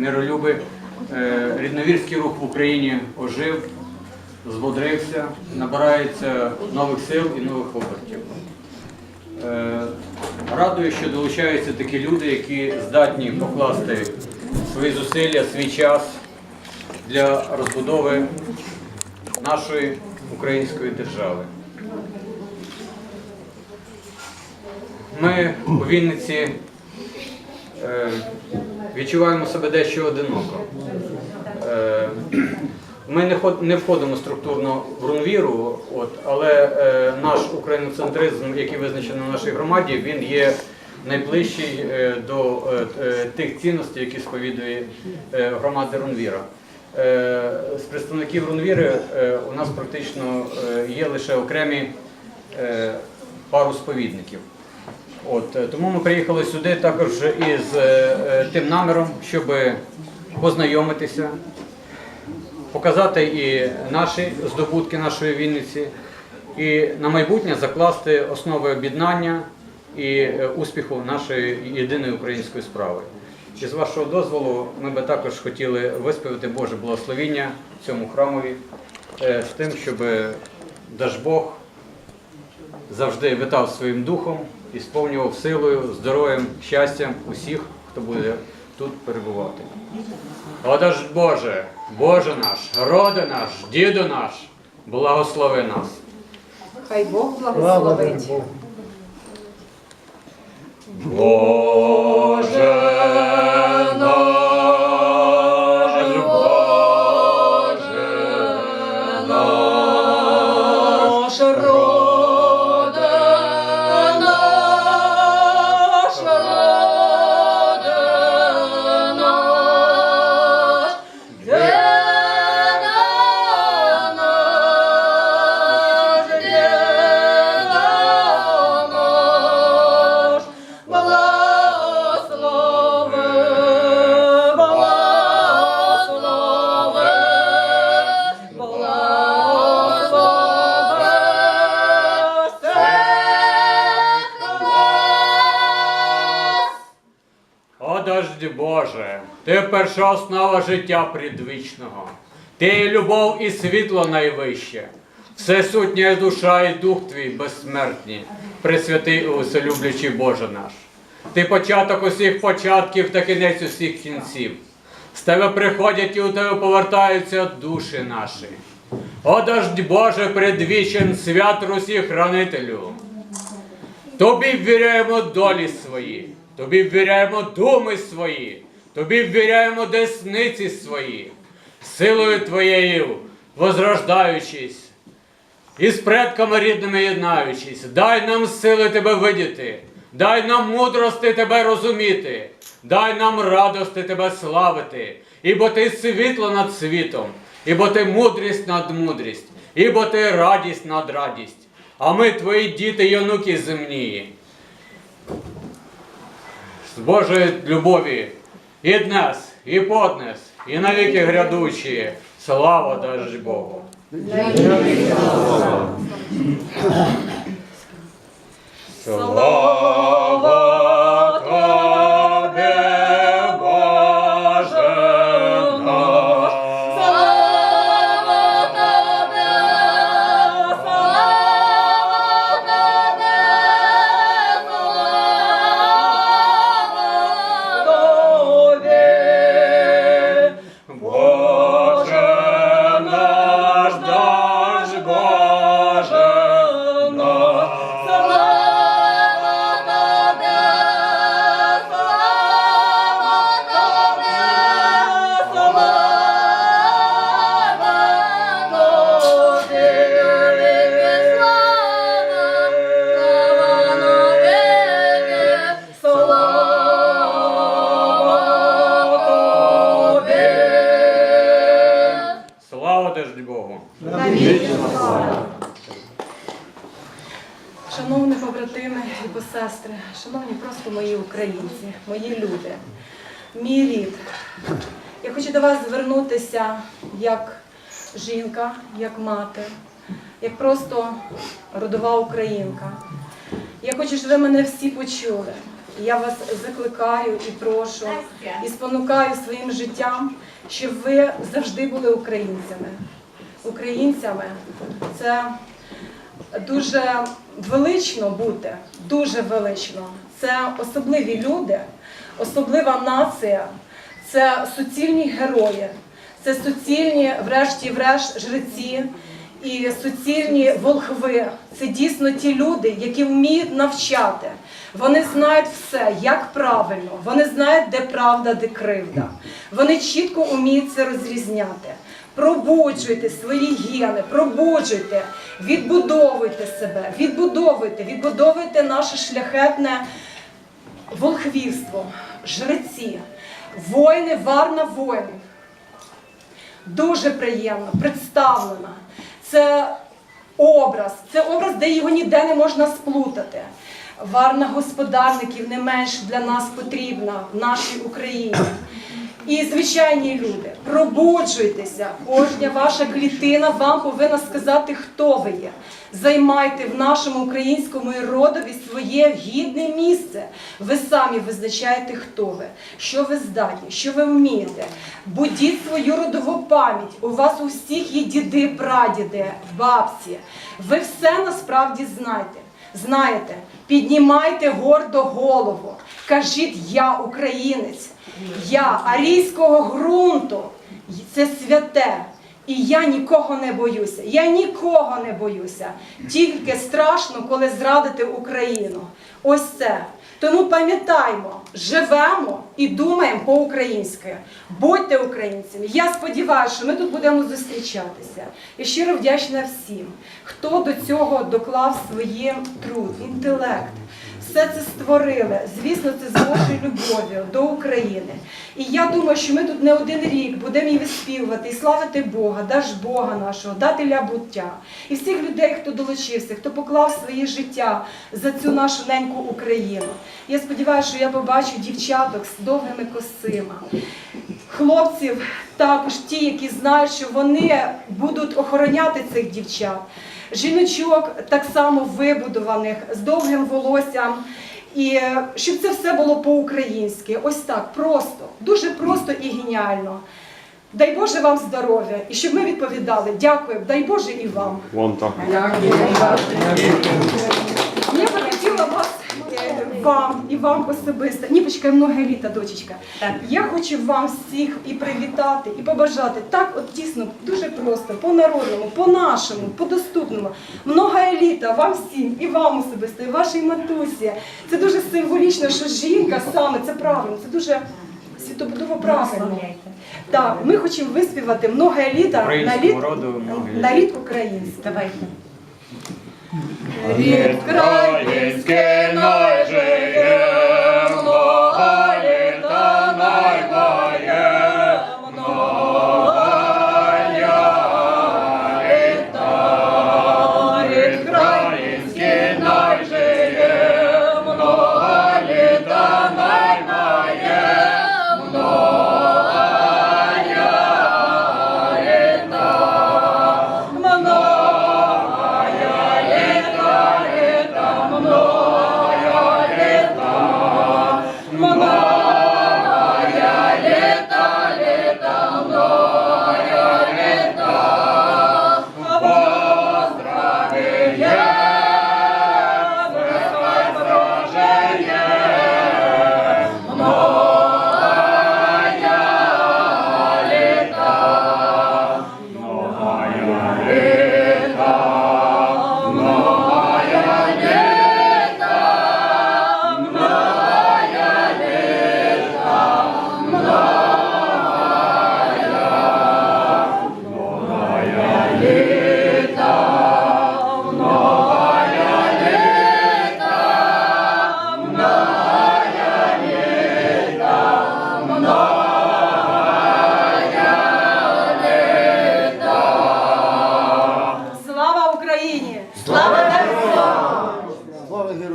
миролюби. Е, Рідновірський рух в Україні ожив, збодрився, набирається нових сил і нових обертів. Е, Радує, що долучаються такі люди, які здатні покласти свої зусилля, свій час для розбудови нашої української держави. Ми у Вінниці е, відчуваємо себе дещо одиноко. Е, ми не, входимо структурно в рунвіру, от, але е, наш україноцентризм, який визначений в нашій громаді, він є найближчий е, до тих цінностей, які сповідує громада Рунвіра. З представників Рунвіри у нас практично є лише окремі пару сповідників. От, е, тому ми приїхали сюди також із е, е, тим наміром, щоб познайомитися, показати і наші здобутки нашої Вінниці, і на майбутнє закласти основи об'єднання і успіху нашої єдиної української справи. І з вашого дозволу ми би також хотіли висповити Боже благословіння цьому храмові з тим, щоб Дажбог завжди витав своїм духом і сповнював силою, здоров'ям, щастям усіх, хто буде тут перебувати. Отож, Боже, Боже наш, роди наш, діду наш, благослови нас. Хай Бог благословить. Боже перша основа життя предвічного. Ти є любов і світло найвище. Всесутня душа і дух твій безсмертні, пресвятий уселюблячий Боже наш. Ти початок усіх початків та кінець усіх кінців. З тебе приходять і у тебе повертаються душі наші. О, дождь Боже, предвічен свят Русі хранителю. Тобі ввіряємо долі свої, тобі ввіряємо думи свої, тобі ввіряємо десниці свої, силою Твоєю возрождаючись, і з предками рідними єднаючись, дай нам сили Тебе видіти, дай нам мудрости Тебе розуміти, дай нам радости Тебе славити, ібо Ти світло над світом, ібо Ти мудрість над мудрість, ібо Ти радість над радість. А ми твої діти й онуки земні. З Божої любові і днес, і поднес, і навіки грядучі. Слава даж Богу. Слава Шановні побратими і посестри, шановні просто мої українці, мої люди, мій рід. Я хочу до вас звернутися як жінка, як мати, як просто родова українка. Я хочу, щоб ви мене всі почули. Я вас закликаю і прошу, і спонукаю своїм життям, щоб ви завжди були українцями. Українцями це дуже велично бути, дуже велично. Це особливі люди, особлива нація, це суцільні герої, це суцільні, врешті-врешт, жреці і суцільні волхви. Це дійсно ті люди, які вміють навчати. Вони знають все, як правильно, вони знають, де правда, де кривда. Вони чітко вміють це розрізняти. Пробуджуйте свої гени, пробуджуйте, відбудовуйте себе, відбудовуйте, відбудовуйте наше шляхетне волхвівство, жреці, воїни, варна воїн. Дуже приємно представлена. Це образ, це образ, де його ніде не можна сплутати. Варна господарників не менш для нас потрібна в нашій Україні. І звичайні люди, пробуджуйтеся, кожна ваша клітина вам повинна сказати, хто ви є. Займайте в нашому українському родові своє гідне місце. Ви самі визначаєте, хто ви, що ви здатні, що ви вмієте. Будіть свою родову пам'ять. У вас у всіх є діди, прадіди, бабці. Ви все насправді знаєте. Знаєте, піднімайте гордо голову. Кажіть, я українець, я арійського ґрунту. Це святе. І я нікого не боюся. Я нікого не боюся. Тільки страшно, коли зрадити Україну. Ось це. Тому пам'ятаймо, живемо і думаємо по-українськи. Будьте українцями. Я сподіваюся, що ми тут будемо зустрічатися. Я щиро вдячна всім, хто до цього доклав своє труд, інтелект. Все це створили. Звісно, це з Божою любов'ю до України. І я думаю, що ми тут не один рік будемо її виспівувати і славити Бога, даж Бога нашого, дателя буття. І всіх людей, хто долучився, хто поклав своє життя за цю нашу неньку Україну. Я сподіваюся, що я побачу дівчаток з довгими косима. Хлопців також ті, які знають, що вони будуть охороняти цих дівчат. Жіночок так само вибудованих з довгим волоссям. І е, щоб це все було по-українськи, ось так, просто, дуже просто і геніально. Дай Боже вам здоров'я і щоб ми відповідали. Дякую, дай Боже і вам. Вон так. Я би хотіла вас е, вам і вам особисто. Ніпочка, много літа, дочечка. Я хочу вам всіх і привітати, і побажати так, от тісно, дуже просто, по-народному, по-нашому, по-доступному. Много еліта вам всім, і вам особисто, і вашій матусі. Це дуже символічно, що жінка саме це правильно, це дуже світобудово правильно. Так, ми хочемо виспівати много еліта на літ, роду на літ український. Давайте. Lied, Lied, Lied, Lied,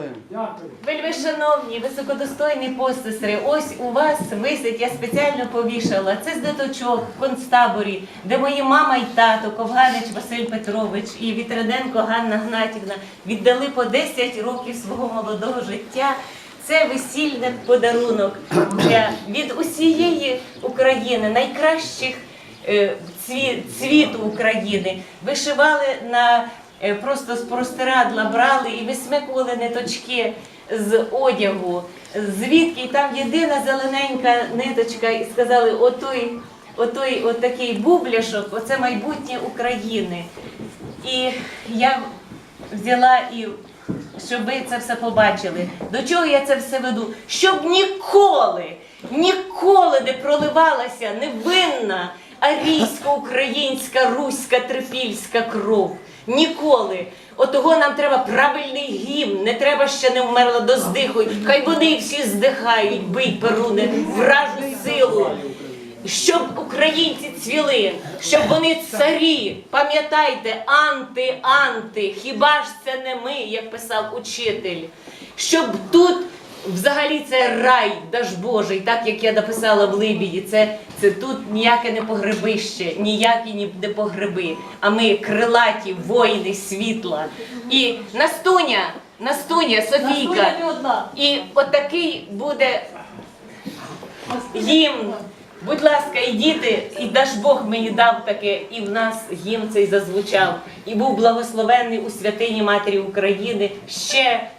Героям! Вельми шановні, високодостойні постсестри, ось у вас висить, я спеціально повішала. Це з диточок в концтаборі, де мої мама і тато, Ковганич Василь Петрович і Вітриденко Ганна Гнатівна віддали по 10 років свого молодого життя Це весільний подарунок для від усієї України, найкращих е, цвіту України. Вишивали на просто з простирадла брали і висмикували ниточки з одягу. Звідки там єдина зелененька ниточка, і сказали, отой, отой, отакий бубляшок, оце майбутнє України. І я взяла і щоб ви це все побачили. До чого я це все веду? Щоб ніколи, ніколи не проливалася невинна арійсько-українська, руська, трипільська кров. Ніколи. Отого нам треба правильний гімн, не треба ще не вмерла до здиху. Хай вони всі здихають, бий перуне, вражу силу щоб українці цвіли, щоб вони царі. Пам'ятайте, анти, анти, хіба ж це не ми, як писав учитель? Щоб тут взагалі це рай, даж Божий, так як я написала в Либіді, це, це тут ніяке не погребище, ніякі ні- не погреби, а ми крилаті воїни світла. І Настуня, Настуня, Софійка. І отакий буде гімн. Будь ласка, і діти, і даж Бог мені дав таке, і в нас гімн цей зазвучав. І був благословений у святині Матері України ще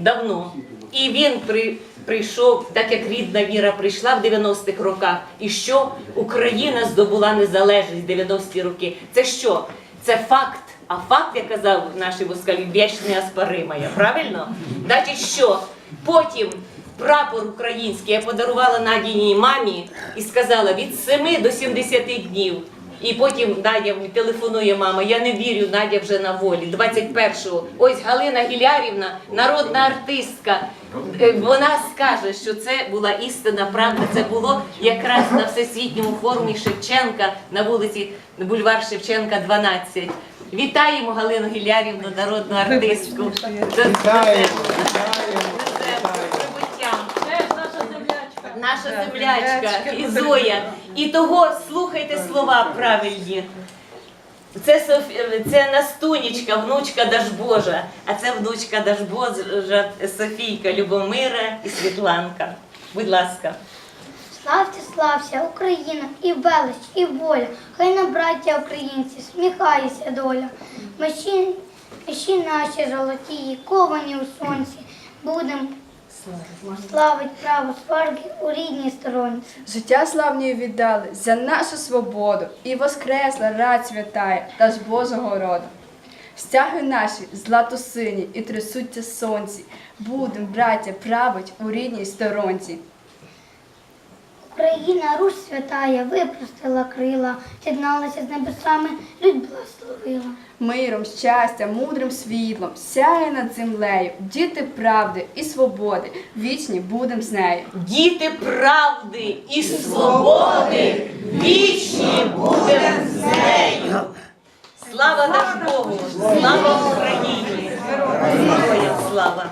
давно. І він при, прийшов, так як рідна віра прийшла в 90-х роках. І що Україна здобула незалежність в 90-ті роки. Це що? Це факт. А факт, як казав наш москаль, вічний аспаримая. Правильно? Значить, що? Потім прапор український я подарувала Надіній мамі і сказала від 7 до 70 днів. І потім Надя телефонує мама. Я не вірю, Надя вже на волі. 21-го. Ось Галина Гілярівна, народна артистка. Е, Вона скаже, що це була істина правда. Це було якраз на всесвітньому форумі Шевченка на вулиці бульвар Шевченка, 12. Вітаємо Галину Гілярівну, народну артистку. Вітаємо, це прибуттям. Наша землячка і Зоя. І того слухайте слова правильні. Це, Софі... це Настунічка, внучка Дажбожа, а це внучка Дажбожа Софійка, Любомира і Світланка. Будь ласка. Славте, слався, Україна, і велич, і воля, хай на браття українці, сміхається доля. Мечі, мечі наші золоті, ковані у сонці, будем славить право сварги у рідній сторонці. Життя славні віддали за нашу свободу і воскресла рад святає та ж Божого роду. Стяги наші злато-сині і трясуться сонці. Будем, браття, править у рідній сторонці. Україна, Русь святая, випростила крила, з'єдналася з небесами, людь благословила. Миром, щастям, мудрим світлом сяє над землею, діти правди і свободи, вічні будем з нею. Діти правди і свободи вічні будемо з нею. Слава наш Богу! Слава Україні! Героям слава!